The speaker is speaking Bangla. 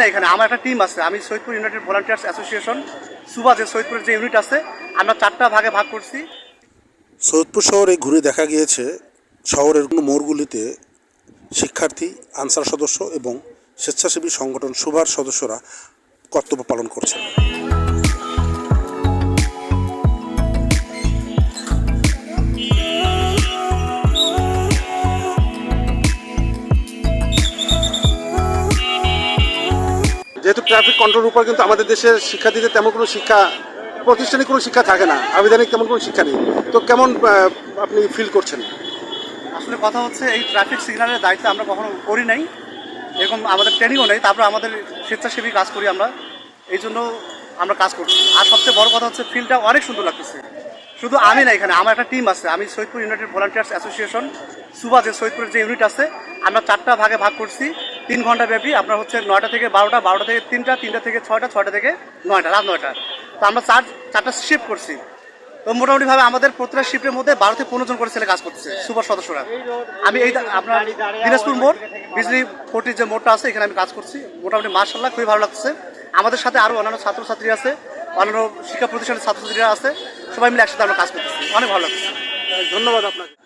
না এখানে, আমার একটা টিম আছে। আমি সৈয়দপুর ইউনাইটেড ভলান্টিয়ার্স অ্যাসোসিয়েশন সুবা যে সৈয়দপুরের যে ইউনিট আছে, আমরা চারটা ভাগে ভাগ করছি। সৈয়দপুর শহরে ঘুরে দেখা গিয়েছে শহরের মোড়গুলিতে শিক্ষার্থী, আনসার সদস্য এবং স্বেচ্ছাসেবী সংগঠন সুভার সদস্যরা কর্তব্য পালন করছেন। যেহেতু ট্রাফিক কন্ট্রোল উপর কিন্তু আমাদের দেশের শিক্ষার্থীদের তেমন কোনো শিক্ষা প্রতিষ্ঠানিক কোনো শিক্ষা থাকে না। আবেদনিক তেমন কোনো শিক্ষা নেই। তো কেমন আপনি ফিল করছেন? আসলে কথা হচ্ছে, এই ট্রাফিক সিগন্যালের দায়িত্ব আমরা কখনো করি নাই। এরকম আমাদের ট্রেনিংও নেই। তারপর আমাদের স্বেচ্ছাসেবী কাজ করি আমরা। এই জন্য আমরা কাজ করছি। আর সবচেয়ে বড় কথা হচ্ছে ফিল্ডটা অনেক সুন্দর লাগতেছে। শুধু আমি না এখানে, আমার একটা টিম আছে। আমি সৈয়দপুর ইউনাইটেড ভলান্টিয়ার্স অ্যাসোসিয়েশন সুবা যে সৈয়দপুরের যে ইউনিট আছে, আমরা চারটা ভাগে ভাগ করছি। তিন ঘণ্টা ব্যাপী আপনার হচ্ছে নয়টা থেকে বারোটা বারোটা থেকে তিনটা তিনটা থেকে ছয়টা ছয়টা থেকে নয়টা, রাত নয়টা। তো আমরা চার, চারটা শিফট করছি। তো মোটামুটিভাবে আমাদের প্রতিটা শিফটের মধ্যে বারো থেকে পনেরো জন করে ছেলে কাজ করতেছে, সুপার সদস্যরা। আমি এই আপনার দিনাজপুর মোড়, বিজলি ফোর্টির যে মোড়টা আছে, এখানে আমি কাজ করছি। মোটামুটি মার্শাল্লাহ খুবই ভালো লাগছে আমাদের সাথে আরও অন্যান্য ছাত্রছাত্রী আছে, অন্যান্য শিক্ষা প্রতিষ্ঠানের ছাত্রছাত্রীরা আছে। সবাই মিলে একসাথে আমরা কাজ করতেছি। অনেক ভালো লাগছে ধন্যবাদ আপনাকে।